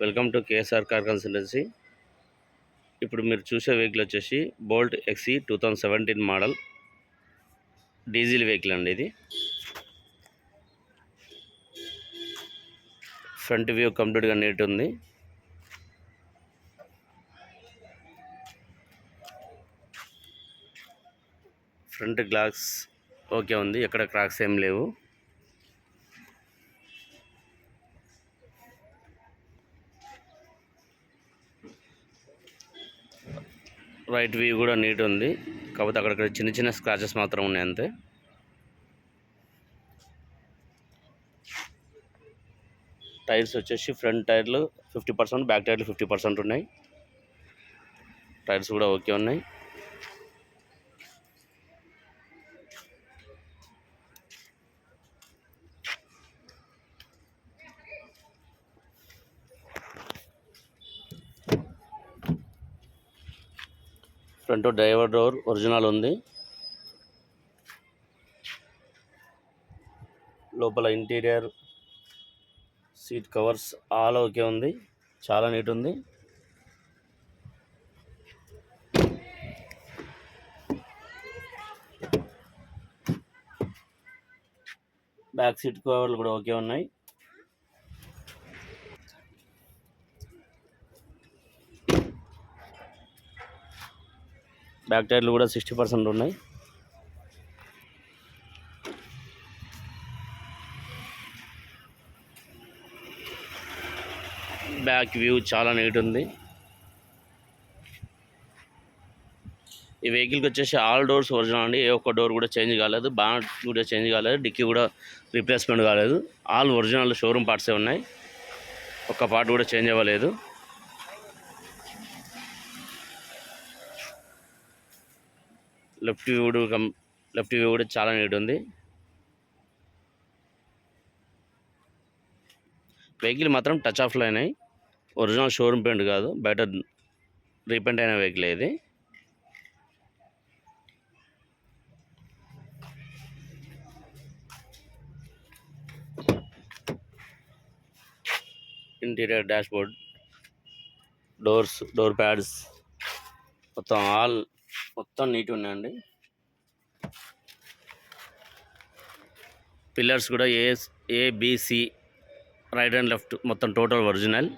Welcome to KSR car consultancy ఇప్పుడు మీరు చూసే వెహికల్ వచ్చేసి Bolt XE two thousand seventeen model. Diesel vehicle అండి ఇది. ఫ్రంట్ వ్యూ కంప్లీట్గా నీట్ ఉంది. ఫ్రంట్ గ్లాస్ ఓకే ఉంది. ఎక్కడ క్రాక్స్ ఏం లేవు. రైట్ వ్యూ కూడా నీట్ ఉంది. కాకపోతే అక్కడక్కడ చిన్న చిన్న స్క్రాచెస్ మాత్రం ఉన్నాయి అంతే. టైర్స్ వచ్చేసి ఫ్రంట్ టైర్లు ఫిఫ్టీ పర్సెంట్ బ్యాక్ టైర్లు ఫిఫ్టీ పర్సెంట్ ఉన్నాయి. టైర్స్ కూడా ఓకే ఉన్నాయి. ఫ్రంట్ డ్రైవర్ డోర్ ఒరిజినల్ ఉంది. లోపల interior seat covers all okay ఉంది. చాలా నీట్ ఉంది. బ్యాక్ సీట్ కవర్లు కూడా ఓకే ఉన్నాయి. బ్యాక్ టైర్లు కూడా సిక్స్టీ పర్సెంట్ ఉన్నాయి. బ్యాక్ వ్యూ చాలా నీట్ ఉంది. ఈ వెహికల్కి వచ్చేసి ఆల్ డోర్స్ ఒరిజినల్ అండి. ఏ ఒక్క డోర్ కూడా చేంజ్ కాలేదు. బానట్ కూడా చేంజ్ కాలేదు. డిక్కీ కూడా రీప్లేస్మెంట్ కాలేదు. ఆల్ ఒరిజినల్ షోరూమ్ పార్ట్సే ఉన్నాయి. ఒక్క పార్ట్ కూడా చేంజ్ అవ్వలేదు. లెఫ్ట్ వ్యూ కూడా లెఫ్ట్ వ్యూ కూడా చాలా నీట్ ఉంది. వెహికల్ మాత్రం టచ్ ఆఫ్లో అయినాయి ఒరిజినల్ షోరూమ్ పెయింట్ కాదు. బయట రీపెయింట్ అయిన వెహికల్ ఇది. Interior dashboard doors door pads మొత్తం ఆల్ మొత్తం నీట్ ఉన్నాయండి. పిల్లర్స్ కూడా A ABC right and left మొత్తం టోటల్ ఒరిజినల్.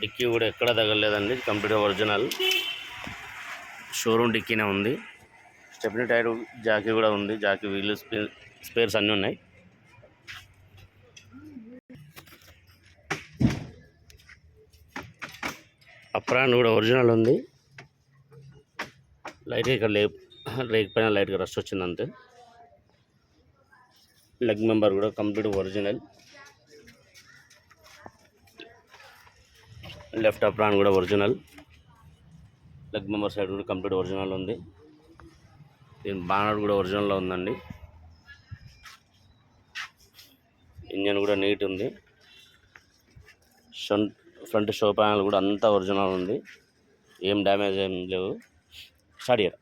డిక్కీ కూడా ఎక్కడ తగలలేదండి కంప్లీట్ ఒరిజినల్. షోరూమ్ డిక్కీనే ఉంది. స్టెప్నీ టైర్ జాకీ కూడా ఉంది జాకీ వీలు స్పేర్స్ అన్నీ ఉన్నాయి. అప్రాన్ కూడా ఒరిజినల్ ఉంది. లైట్గా ఇక్కడ లే రేక్ పైన లైట్గా రస్ట్ వచ్చింది అంతే. లెగ్ మెంబర్ కూడా కంప్లీట్ ఒరిజినల్. లెఫ్ట్ అప్రాన్ కూడా ఒరిజినల్. లెగ్ మెంబర్ సైడ్ కూడా కంప్లీట్ ఒరిజినల్ ఉంది. దీని బానర్ కూడా ఒరిజినల్లో ఉందండి. ఇంజన్ కూడా నీట్ ఉంది. ఫ్రంట్ ఫ్రంట్ షో ప్యానల్ కూడా అంతా ఒరిజినల్ ఉంది. ఏం డ్యామేజ్ ఏం లేవు. స్టార్ట్ చేయరా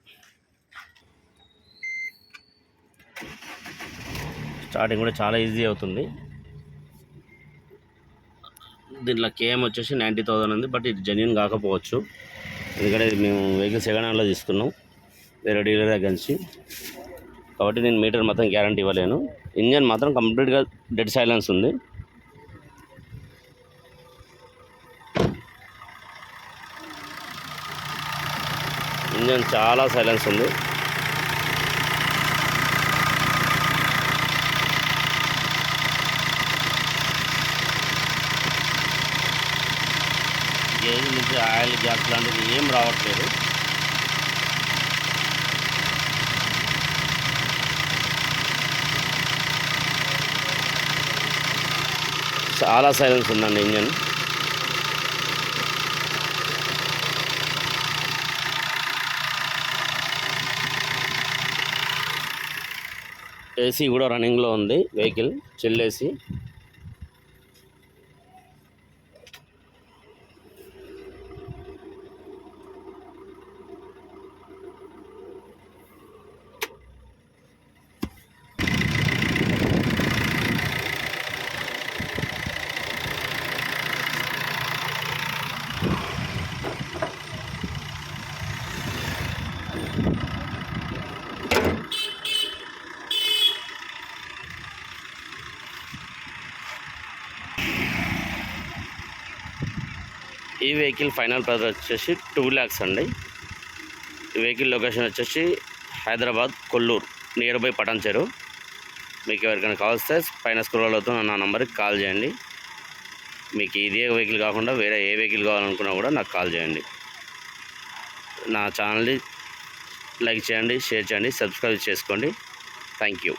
స్టార్టింగ్ కూడా చాలా ఈజీ అవుతుంది. దీంట్లో కేఎం వచ్చేసి నైంటీ థౌసండ్ ఉంది బట్ ఇది జెన్యున్ కాకపోవచ్చు. ఎందుకంటే మేము వెహికల్ సెకండ్ హ్యాండ్లో తీసుకున్నాం వేరే డీలర్ దగ్గర నుంచి. కాబట్టి నేను మీటర్ మాత్రం గ్యారంటీ ఇవ్వలేను. ఇంజన్ మాత్రం కంప్లీట్గా డెడ్ సైలెన్స్ ఉంది. ఇంజన్ చాలా సైలెన్స్ ఉంది. గేజ్ నుంచి ఆయిల్ గ్యాస్ లాంటిది ఏం రావట్లేదు. చాలా సైలెన్స్ ఉందండి ఇంజన్. ఏసీ కూడా రన్నింగ్లో ఉంది వెహికల్ చిల్ ఈ వెహికల్ ఫైనల్ ప్రైస్ వచ్చేసి టూ ల్యాక్స్ అండి. ఈ వెహికల్ లొకేషన్ వచ్చేసి హైదరాబాద్ కొల్లూరు నియర్ బై పటాన్ మీకు ఎవరికైనా కావస్తే పైన స్క్రోల్ అవుతున్న నా నెంబర్కి కాల్ చేయండి. మీకు ఇదే వెహికల్ కాకుండా వేరే ఏ వెహికల్ కావాలనుకున్నా కూడా నాకు కాల్ చేయండి. నా ఛానల్ని లైక్ చేయండి షేర్ చేయండి సబ్స్క్రైబ్ చేసుకోండి. Thank you.